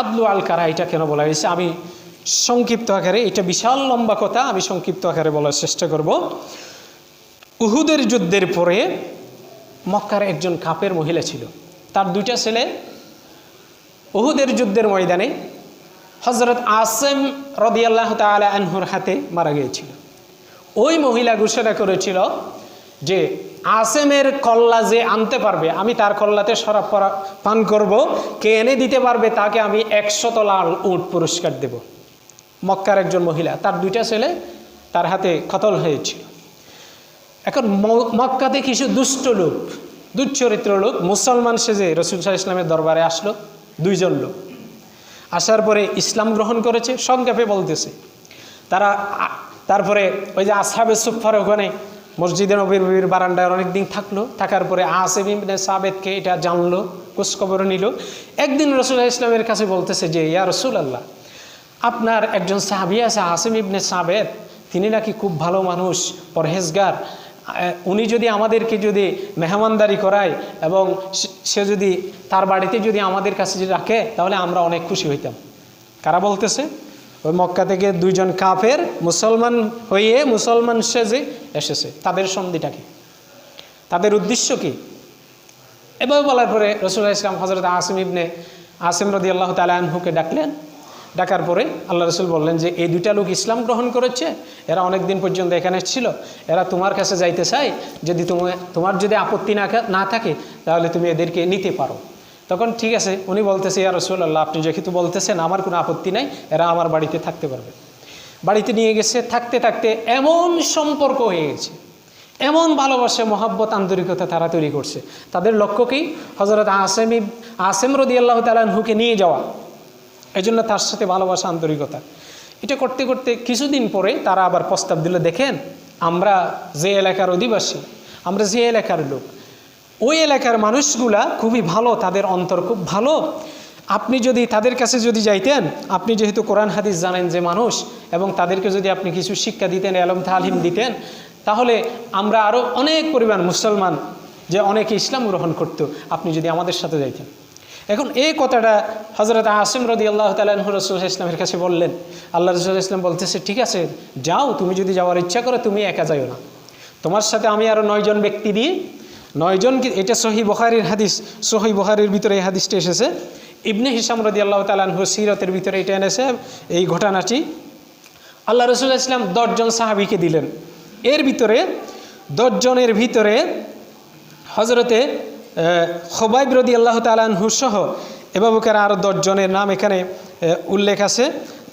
আদলু আল কারা, এটা কেন বলা হয়েছে? আমি সংক্ষিপ্ত আকারে, এটা বিশাল লম্বা কথা, আমি সংক্ষিপ্ত আকারে বলার চেষ্টা করব। উহুদের যুদ্ধের পরে মক্কার একজন কাপের মহিলা ছিল। তার দুইটা ছেলে উহুদের যুদ্ধের ময়দানে হজরত আসেম রদিয়াল্লাহ তালা আনহুর হাতে মারা গিয়েছিল। ওই মহিলা ঘোষণা করেছিল যে আসেমের কল্লা যে আনতে পারবে, আমি তার কল্লাতে শরাব পান করব, কে এনে দিতে পারবে তাকে আমি একশত লাল উট পুরস্কার দেব। মক্কার একজন মহিলা, তার দুইটা ছেলে তার হাতে কতল হয়েছিল। এখন মক্কাতে কিছু দুষ্ট লোক, দুচ্চরিত্র লোক, মুসলমান সেজে রসুল সাহা ইসলামের দরবারে আসলো দুইজন লোক। আসার পরে ইসলাম গ্রহণ করেছে, সংক্ষেপে বলতেছে। তারা তারপরে ওই যে আসহাবে সুফার ওখানে মসজিদে নবীর নবীর বারান্দায় অনেকদিন থাকল। থাকার পরে আসেম ইবনে সাবেদকে এটা জানলো খোঁজখবর নিল। একদিন রসুল্লাহ ইসলামের কাছে বলতেছে যে, ইয়া রসুল আল্লাহ আপনার একজন সাহাবি আছে আসিম ইবনে সাবেদ, তিনি নাকি খুব ভালো মানুষ, পরহেজগার। উনি যদি আমাদেরকে যদি মেহমানদারি করায় এবং সে- যদি তার বাড়িতে যদি আমাদের কাছে রাখে, তাহলে আমরা অনেক খুশি হইতাম। কারা বলতেছে? ওই মক্কা থেকে দুইজন কাফের মুসলমান হয়ে মুসলমান সেজে এসেছে। তাদের সন্ধিটা কি? তাদের উদ্দেশ্য কি? এভাবে বলার পরে রসুল ইসলাম হজরত আসিম ইবনে আসিম রদি আল্লাহ তালাহুকে ডাকলেন। ডাকার পরে আল্লাহ রসুল বললেন যে, এই দুইটা লোক ইসলাম গ্রহণ করেছে, এরা অনেক দিন পর্যন্ত এখানে ছিল, এরা তোমার কাছে যাইতে চায়। যদি তোমার তোমার যদি আপত্তি না না থাকে, তাহলে তুমি এদেরকে নিতে পারো। তখন ঠিক আছে, উনি বলতেছে, ইয়া রসুল আল্লাহ আপনি যেহেতু বলতেছেন, আমার কোনো আপত্তি নাই, এরা আমার বাড়িতে থাকতে পারবে। বাড়িতে নিয়ে গেছে, থাকতে থাকতে এমন সম্পর্ক হয়ে গেছে, এমন ভালোবাসে, মহাব্বত, আন্তরিকতা তারা তৈরি করছে। তাদের লক্ষ্য কি? হজরত আসেমি আসেম রদি আল্লাহ তালাহুকে নিয়ে যাওয়া। এই জন্য তার সাথে ভালোবাসা, আন্তরিকতা। এটা করতে করতে কিছুদিন পরে তারা আবার প্রস্তাব দিল, দেখেন, আমরা যে এলাকার অধিবাসী, আমরা যে এলাকার লোক ওই এলাকার মানুষগুলা খুবই ভালো, তাদের অন্তর খুব ভালো। আপনি যদি তাদের কাছে যদি যাইতেন, আপনি যেহেতু কোরআন হাদিস জানেন যে মানুষ এবং তাদেরকে যদি আপনি কিছু শিক্ষা দিতেন, এলম তালিম দিতেন, তাহলে আমরা আরও অনেক পরিমাণ মুসলমান যে অনেকে ইসলাম গ্রহণ করত, আপনি যদি আমাদের সাথে যাইতেন। এখন এই কথাটা হজরত আসিম রদি আল্লাহ তালু রসুল ইসলামের কাছে বললেন। আল্লাহ রসুল ইসলাম বলতেছে, ঠিক আছে, যাও, তুমি যদি যাওয়ার ইচ্ছা করো, তুমি একা যাইও না। তোমার সাথে আমি আরও নয়জন ব্যক্তি দিই নয়জন কি এটা সহি বখারির হাদিস, সহি বখারির ভিতরে এই হাদিসটা এসেছে। ইবনে হিসাম রদি আল্লাহ তালাহু সিরতের ভিতরে এটা এনেছে, এই ঘটনাটি। আল্লাহ রসুল ইসলাম দশজন সাহাবিকে দিলেন। এর ভিতরে দশজনের ভিতরে হজরতে খোবাইব রদি আল্লাহ তালাহু সহ এবাবুকের আরও দশজনের নাম এখানে উল্লেখ আছে।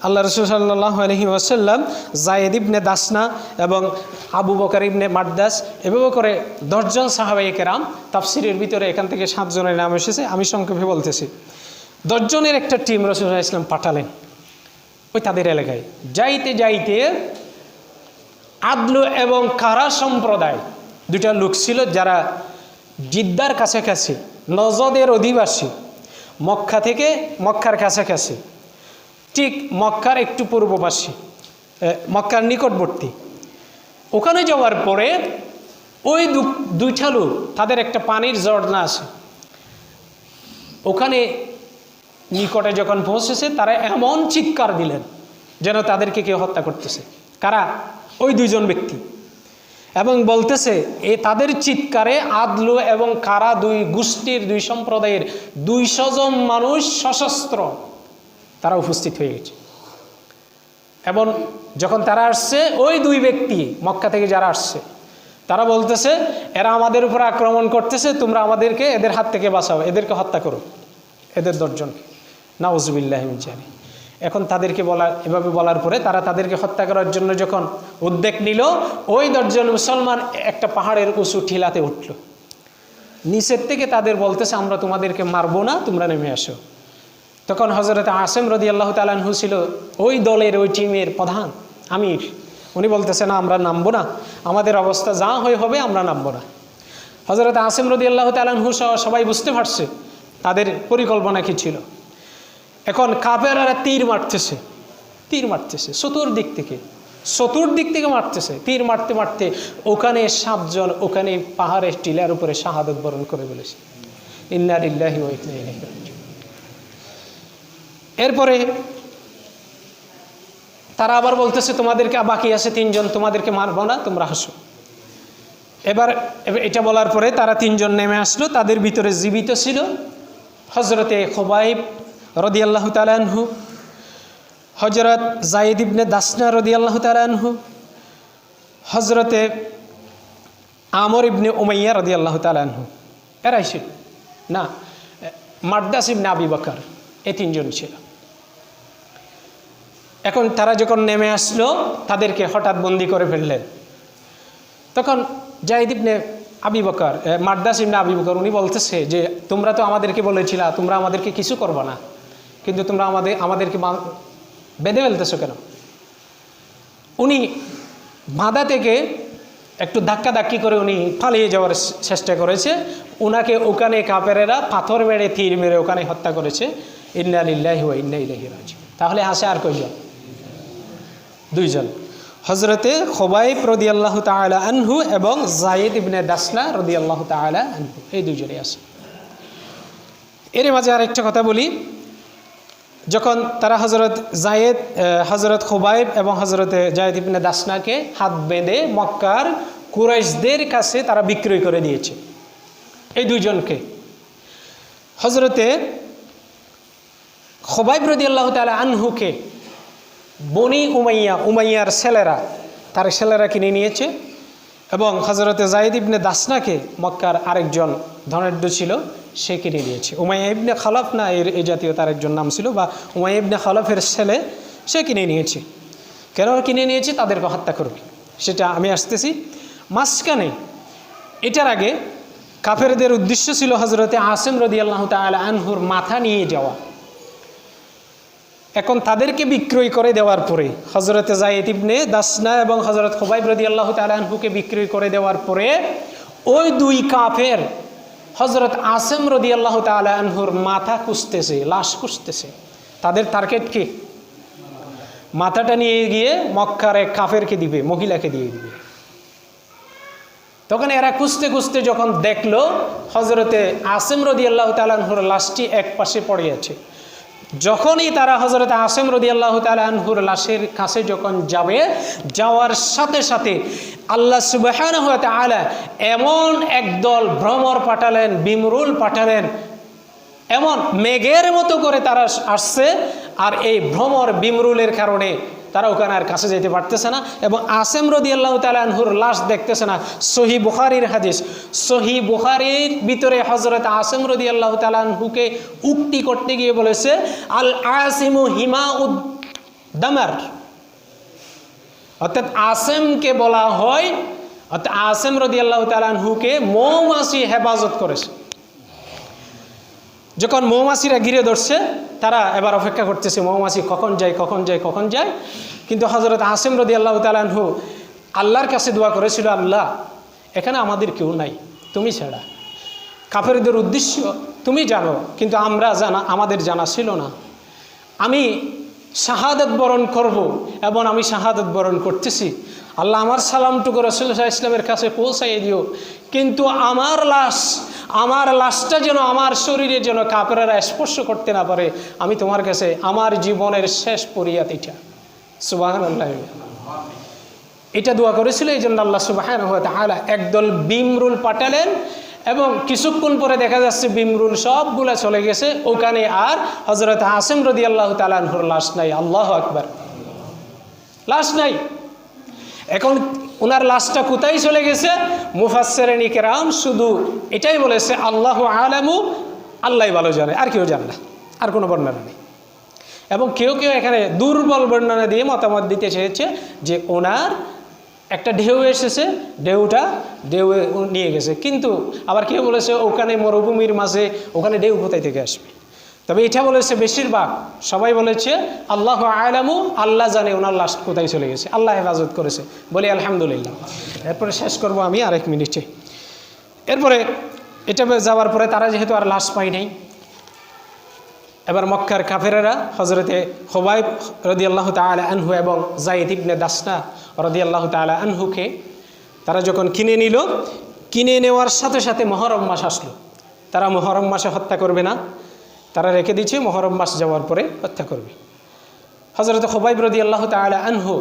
আল্লাহ রসুল সাল্লাহ আলহি ওয়াসাল্লাম জায়েদ ইবনে দাসনা এবং আবু বকর ইবনে মাদ্দাস এভাবে করে দশজন সাহাবাই কেরাম তাফসিরের ভিতরে এখান থেকে সাতজনের নাম এসেছে, আমি সংক্ষেপে বলতেছি। দশজনের একটা টিম রসুল্লাহ ইসলাম পাঠালেন ওই তাদের এলাকায়। যাইতে যাইতে আদলু এবং কারা সম্প্রদায় দুটা লোক ছিল যারা জিদ্দার কাছাকাছি, নজদের অধিবাসী, মক্কা থেকে মক্কার কাছাকাছি। ঠিক মক্কার একটু পূর্ববাসী মক্কার নিকটবর্তী। ওখানে যাওয়ার পরে ওই দুইটা লোক, তাদের একটা পানির ঝর্ণা আছে। ওখানে নিকটে যখন পৌঁছেছে, তারা এমন চিৎকার দিলেন যেন তাদেরকে কেউ হত্যা করতেছে। কারা? ওই দুইজন ব্যক্তি। এবং বলতেছে, এ তাদের চিৎকারে আদলু এবং কারা দুই গোষ্ঠীর, দুই সম্প্রদায়ের দুইশো জন মানুষ সশস্ত্র তারা উপস্থিত হয়ে গেছে। এবং যখন তারা আসছে, ওই দুই ব্যক্তি, মক্কা থেকে যারা আসছে, তারা বলতেছে, এরা আমাদের উপর আক্রমণ করতেছে, তোমরা আমাদেরকে, এদের হাত থেকে বাঁচাও, এদেরকে হত্যা করো, এদের দশজনকে। নাউজুবিল্লাহ জানি এখন তাদেরকে বলা, এভাবে বলার পরে তারা তাদেরকে হত্যা করার জন্য যখন উদ্যোগ নিল, ওই দশজন মুসলমান একটা পাহাড়ের উঁচু ঠিলাতে উঠল। নিচের থেকে তাদের বলতেছে, আমরা তোমাদেরকে মারবো না, তোমরা নেমে আসো। তখন হজরত আসেম রদি আল্লাহ তালাহু ছিল ওই দলের ওই টিমের প্রধান, আমির। উনি বলতেছে, না, আমরা নামবো না। আমাদের অবস্থা যা হয়ে হবে, আমরা নামবো না। হজরত আসেম রদি আল্লাহ তালাহু সহ সবাই বুঝতে পারছে তাদের পরিকল্পনা কি ছিল। এখন কাপেরারা তীর মারতেছে তীর মারতেছে, চতুর্দিক থেকে চতুর্দিক থেকে মারতেছে, তীর মারতে মারতে ওখানে সাতজন, ওখানে পাহাড়ের টিলার উপরে শাহাদত বরণ করে বলেছে। ইন্নারিল্লাহি ওয়া ইন্না ইলাইহি রাজিউন। এরপরে তারা আবার বলতেছে, তোমাদেরকে বাকি আছে তিনজন, তোমাদেরকে মারবো না, তোমরা হাসো। এবার এটা বলার পরে তারা তিনজন নেমে আসলো, তাদের ভিতরে জীবিত ছিল হজরতে খোবাইব রদি রদিয়াল্লাহ তালানহু হজরত জাইদ ইবনে দাসনা রদিয়াল্লাহ তালানহু হজরতে আমর ইবনে উমাইয়া রদিয়াল্লাহ তালানহু এরাই ছিল। না, মার্দাস ইবনে আবি বকর এই তিনজন ছিল। এখন তারা যখন নেমে আসলো, তাদেরকে হঠাৎ বন্দি করে ফেললেন। তখন জাহিদ ইবনে আবি বকর মার্দাস ইবনে আবি বকর, উনি বলতেছে যে, তোমরা তো আমাদেরকে বলেছিলা, তোমরা আমাদেরকে কিছু করবে না। কিন্তু তোমরা আমাদের, আমাদেরকে বেঁধে ফেলতেছো কেন? উনি বাঁধা থেকে একটু ধাক্কা ধাক্কি করে উনি পালিয়ে যাওয়ার চেষ্টা করেছে। ওনাকে ওখানে কাপেরেরা পাথর মেরে, তীর মেরে ওখানে হত্যা করেছে। ইন্না লিল্লাহি ইন্না ইলাইহি তাহলে আসে আর কয়জন? দুইজন। হজরতে খোবাইব রদি আল্লাহ তালা আনহু এবং জায়েদ ইবনে দাসনা রদি আল্লাহ তালা আনহু, এই দুজনেই আছে। এর মাঝে আরেকটা কথা বলি, যখন তারা হজরত জায়েদ হজরত খোবাইব এবং হজরতে জায়েদ ইবনে দাসনাকে হাত বেঁধে মক্কার কুরাইশদের কাছে তারা বিক্রয় করে দিয়েছে, এই দুইজনকে। হজরতে খোবাইব রদি আল্লাহ তালা আনহুকে বনি উমাইয়া, উমাইয়ার ছেলেরা, তার ছেলেরা কিনে নিয়েছে এবং হজরতে জাহিদ ইবনে দাসনাকে মক্কার আরেকজন ধনাঢ্য ছিল, সে কিনে নিয়েছে। উমাইয়া ইবনে খালাফ না, এর এই জাতীয় তার একজন নাম ছিল, বা উমাইয়া ইবনে খালাফের ছেলে, সে কিনে নিয়েছে। কেন কিনে নিয়েছে? তাদেরকে হত্যা করবে সেটা আমি আসতেছি। মাঝখানে, এটার আগে কাফেরদের উদ্দেশ্য ছিল হজরতে আসেম রদি আল্লাহ তালা আনহুর মাথা নিয়ে যাওয়া। এখন তাদেরকে বিক্রয় করে দেওয়ার পরে হজরতে জায়েদ ইবনে দাসনা এবং হজরত খোবাইব রদি আল্লাহ তালাহুকে বিক্রয় করে দেওয়ার পরে, ওই দুই কাফের হজরত আসেম রদি আল্লাহ তালাহুর মাথা কুসতেছে লাশ কুসতেছে তাদের টার্গেট কি? মাথাটা নিয়ে গিয়ে মক্কার এক কাফেরকে দিবে, মহিলাকে দিয়ে দিবে। তখন এরা খুঁজতে খুঁজতে যখন দেখল হজরতে আসেম রদি আল্লাহ তালাহুর লাশটি এক পাশে পড়ে আছে। যখনই তারা হজরত আসেম রদি আল্লাহ তালাহুর লাশের কাছে যখন যাবে, যাওয়ার সাথে সাথে আল্লাহ সুবাহান আলা এমন একদল ভ্রমর পাঠালেন, বিমরুল পাঠালেন। এমন মেঘের মতো করে তারা আসছে, আর এই ভ্রমর বিমরুলের কারণে তারা ওখানে আর কাছে যেতে পারতেছে না এবং আসেম রদি আল্লাহ তালাহুর লাশ দেখতেছে না। সহি বুখারির হাদিস। সহি বুখারির ভিতরে হজরত আসেম রদি আল্লাহ তালাহুকে উক্তি করতে গিয়ে বলেছে, আল আসিমু হিমা উদ দামার। অর্থাৎ আসেমকে বলা হয়, অর্থাৎ আসেম রদি আল্লাহ তালাহুকে মৌমাছি হেফাজত করেছে। যখন মৌমাছিরা ঘিরে ধরছে, তারা এবার অপেক্ষা করতেছে, মৌমাছি কখন যায় কখন যায় কখন যায়। কিন্তু হজরত হাসিম রদি আল্লাহ তালাহু আল্লাহর কাছে দোয়া করেছিল, আল্লাহ, এখানে আমাদের কেউ নাই, তুমি ছাড়া। কাফেরদের উদ্দেশ্য তুমি জানো, কিন্তু আমরা জানা, আমাদের জানা ছিল না। আমি শাহাদত বরণ করব এবং আমি শাহাদত বরণ করতেছি। আল্লাহ আমার সালামটুকু রসুল্লাহ ইসলামের কাছে পৌঁছাই দিও। কিন্তু আমার লাশ, আমার লাশটা যেন আমার শরীরে যেন কাপড়েরা স্পর্শ করতে না পারে, আমি তোমার কাছে আমার জীবনের শেষ পরিয়াত এটা। সুবাহান আল্লাহ এটা দোয়া করেছিল এই জন্য আল্লাহ সুবাহান তাহলে একদল বিমরুল পাঠালেন এবং কিছুক্ষণ পরে দেখা যাচ্ছে বিমরুল সবগুলা চলে গেছে, ওখানে আর হজরত হাসিম রদি আল্লাহ তালানহুর লাশ নাই। আল্লাহ আকবার। লাশ নাই। এখন ওনার লাশটা কোথায় চলে গেছে? মুফাসেরেন ইকেরাম শুধু এটাই বলেছে, আল্লাহ আলামু আল্লাহ ভালো জানে, আর কেউ জানে না, আর কোনো বর্ণনা নেই। এবং কেউ কেউ এখানে দুর্বল বর্ণনা দিয়ে মতামত দিতে চেয়েছে যে ওনার একটা ঢেউ এসেছে, ঢেউটা ঢেউ নিয়ে গেছে। কিন্তু আবার কেউ বলেছে, ওখানে মরুভূমির মাঝে, ওখানে ঢেউ কোথায় থেকে আসবে? তবে এটা বলেছে বেশিরভাগ। সবাই বলেছে, আল্লাহ আলামু, আল্লাহ জানে ওনার লাশ কোথায় চলে গেছে। আল্লাহ হেফাজত করেছে। বলি, আলহামদুলিল্লাহ। এরপরে শেষ করব আমি আরেক মিনিটে। এরপরে এটা যাওয়ার পরে তারা যেহেতু আর লাশ পাই নাই, এবার মক্কার কাফেরেরা হজরতে হোবাইব রদি আল্লাহ তালা আনহু এবং জাইদ ইবনে দাসনা রদি আল্লাহ তালা আনহুকে তারা যখন কিনে নিল, কিনে নেওয়ার সাথে সাথে মহরম মাস আসলো। তারা মহরম মাসে হত্যা করবে না। তারা রেখে দিচ্ছে মহরম মাস যাওয়ার পরে হত্যা করবে। হজরত খোবাইব রদি আল্লাহ তালা আনহু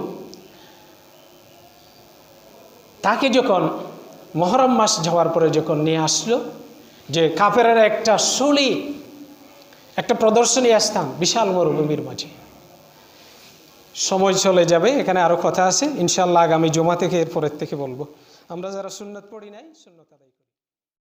তাকে যখন মহরম মাস যাওয়ার পরে যখন নিয়ে আসলো, যে কাপের একটা শলি একটা প্রদর্শনী আসতাম বিশাল মরুভূমির মাঝে। সময় চলে যাবে, এখানে আরও কথা আছে ইনশাল্লাহ আগামী জমা থেকে এরপরের থেকে বলব। আমরা যারা সুন্নত পড়ি নাই, সুন্নত